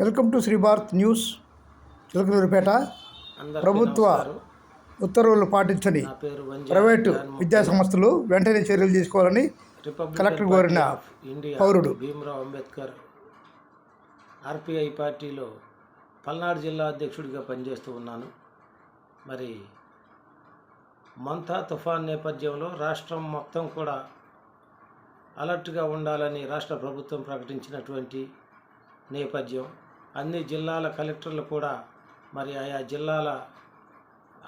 Welcome to Shri Bharat news Chilakaluripet ప్రభుత్వ. ఉత్తర్వులు పాటించని ప్రైవేటు విద్యా సంస్థలు వెంటనే చర్యలు తీసుకోవాలని కలెక్టర్ కోరిన పౌరుడు. భీమరావు అంబేద్కర్ ఆర్పిఐ పార్టీలో పల్నాడు జిల్లా అధ్యక్షుడిగా పనిచేస్తూ ఉన్నాను మరి మంతా తుఫాన్ నేపథ్యంలో రాష్ట్రం మొత్తం కూడా అలర్ట్గా ఉండాలని రాష్ట్ర ప్రభుత్వం ప్రకటించినటువంటి నేపథ్యం అన్ని జిల్లాల కలెక్టర్లు కూడా మరి ఆయా జిల్లాల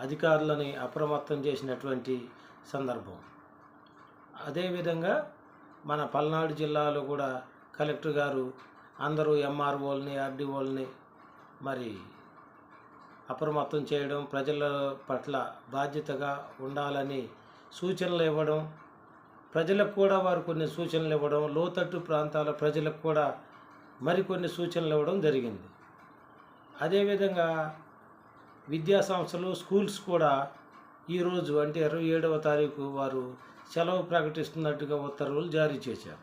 అధికారులని అప్రమత్తం చేసినటువంటి సందర్భం. అదేవిధంగా మన పల్నాడు జిల్లాలో కూడా కలెక్టర్ గారు అందరూ ఎంఆర్ఓల్ని ఆర్డీఓల్ని మరి అప్రమత్తం చేయడం ప్రజల పట్ల బాధ్యతగా ఉండాలని సూచనలు ఇవ్వడం ప్రజలకు కూడా వారు కొన్ని సూచనలు ఇవ్వడం లోతట్టు ప్రాంతాల ప్రజలకు కూడా మరికొన్ని సూచనలు ఇవ్వడం జరిగింది. అదేవిధంగా విద్యా సంస్థలు స్కూల్స్ కూడా ఈరోజు అంటే ఇరవై ఏడవ తారీఖు వారు సెలవు ప్రకటిస్తున్నట్టుగా ఉత్తర్వులు జారీ చేశారు.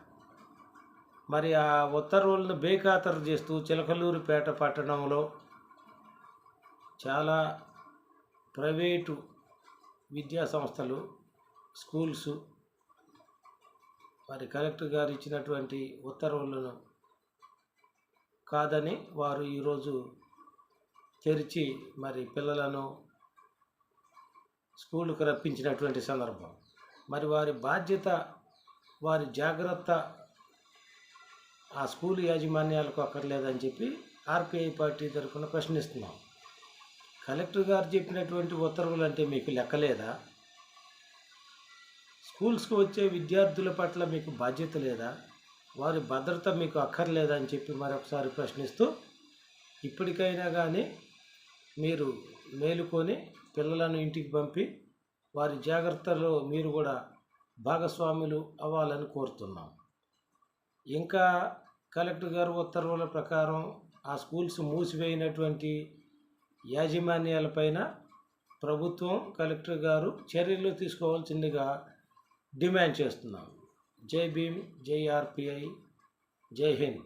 మరి ఆ ఉత్తర్వులను బేఖాతరు చేస్తూ చిలకలూరుపేట పట్టణంలో చాలా ప్రైవేటు విద్యా సంస్థలు స్కూల్స్ మరి కలెక్టర్ గారు ఇచ్చినటువంటి ఉత్తర్వులను కాదని వారు ఈరోజు తెరిచి మరి పిల్లలను స్కూళ్ళకు రప్పించినటువంటి సందర్భం. మరి వారి బాధ్యత వారి జాగ్రత్త ఆ స్కూల్ యాజమాన్యాలకు అక్కర్లేదని చెప్పి ఆర్పిఐ పార్టీ తరఫున ప్రశ్నిస్తున్నాం. కలెక్టర్ గారు చెప్పినటువంటి ఉత్తర్వులు అంటే మీకు లెక్కలేదా? స్కూల్స్కి వచ్చే విద్యార్థుల పట్ల మీకు బాధ్యత లేదా? వారి భద్రత మీకు అక్కర్లేదని చెప్పి మరొకసారి ప్రశ్నిస్తూ ఇప్పటికైనా కానీ మీరు మేలుకొని పిల్లలను ఇంటికి పంపి వారి జాగ్రత్తలో మీరు కూడా భాగస్వాములు అవ్వాలని కోరుతున్నాం. ఇంకా కలెక్టర్ గారు ఉత్తర్వుల ప్రకారం ఆ స్కూల్స్ మూసివేయినటువంటి యాజమాన్యాలపైన ప్రభుత్వం కలెక్టర్ గారు చర్యలు తీసుకోవాల్సిందిగా డిమాండ్ చేస్తున్నాం. जय भीम जय आर पी आई जय हिंद।